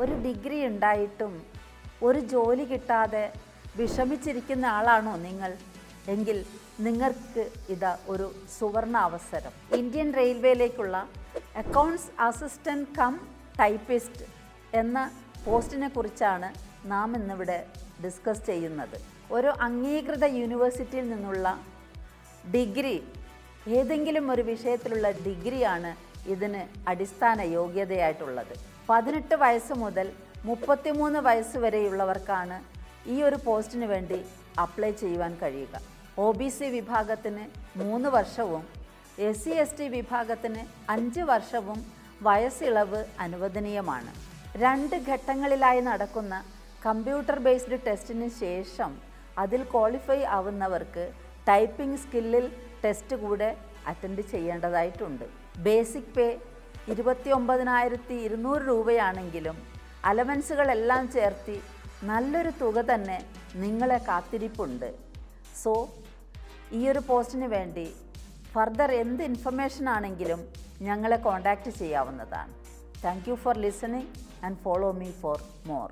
ഒരു ഡിഗ്രി ഉണ്ടായിട്ടും ഒരു ജോലി കിട്ടാതെ വിഷമിച്ചിരിക്കുന്ന ആളാണോ നിങ്ങൾ? എങ്കിൽ നിങ്ങൾക്ക് ഇത് ഒരു സുവർണ അവസരം. ഇന്ത്യൻ റെയിൽവേയിലേക്കുള്ള അക്കൗണ്ട്സ് അസിസ്റ്റന്റ് കം ടൈപ്പിസ്റ്റ് എന്ന പോസ്റ്റിനെ കുറിച്ചാണ് നാം ഇന്നിവിടെ ഡിസ്കസ് ചെയ്യുന്നത്. ഒരു അംഗീകൃത യൂണിവേഴ്സിറ്റിയിൽ നിന്നുള്ള ഡിഗ്രി ഏതെങ്കിലും ഒരു വിഷയത്തിലുള്ള ഡിഗ്രിയാണ് ഇതിന് അടിസ്ഥാന യോഗ്യതയായിട്ടുള്ളത്. പതിനെട്ട് വയസ്സ് മുതൽ മുപ്പത്തിമൂന്ന് വയസ്സ് വരെയുള്ളവർക്കാണ് ഈ ഒരു പോസ്റ്റിന് വേണ്ടി അപ്ലൈ ചെയ്യുവാൻ കഴിയുക. ഒ ബി സി വിഭാഗത്തിന് മൂന്ന് വർഷവും എസ് സി എസ് ടി വിഭാഗത്തിന് അഞ്ച് വർഷവും വയസ്സിളവ് അനുവദനീയമാണ്. രണ്ട് ഘട്ടങ്ങളിലായി നടക്കുന്ന കമ്പ്യൂട്ടർ ബേസ്ഡ് ടെസ്റ്റിന് ശേഷം അതിൽ ക്വാളിഫൈ ആവുന്നവർക്ക് ടൈപ്പിംഗ് സ്കില്ലിൽ ടെസ്റ്റ് കൂടെ അറ്റൻഡ് ചെയ്യേണ്ടതായിട്ടുണ്ട്. ബേസിക് പേ ഇരുപത്തി ഒമ്പതിനായിരത്തി ഇരുന്നൂറ് രൂപയാണെങ്കിലും അലവൻസുകളെല്ലാം ചേർത്തി നല്ലൊരു തുക തന്നെ നിങ്ങളെ കാത്തിരിപ്പുണ്ട്. സോ ഈ ഒരു പോസ്റ്റിന് വേണ്ടി ഫർദർ എന്ത് ഇൻഫർമേഷൻ ആണെങ്കിലും ഞങ്ങളെ കോൺടാക്റ്റ് ചെയ്യാവുന്നതാണ്. Thank you for listening and follow me for more.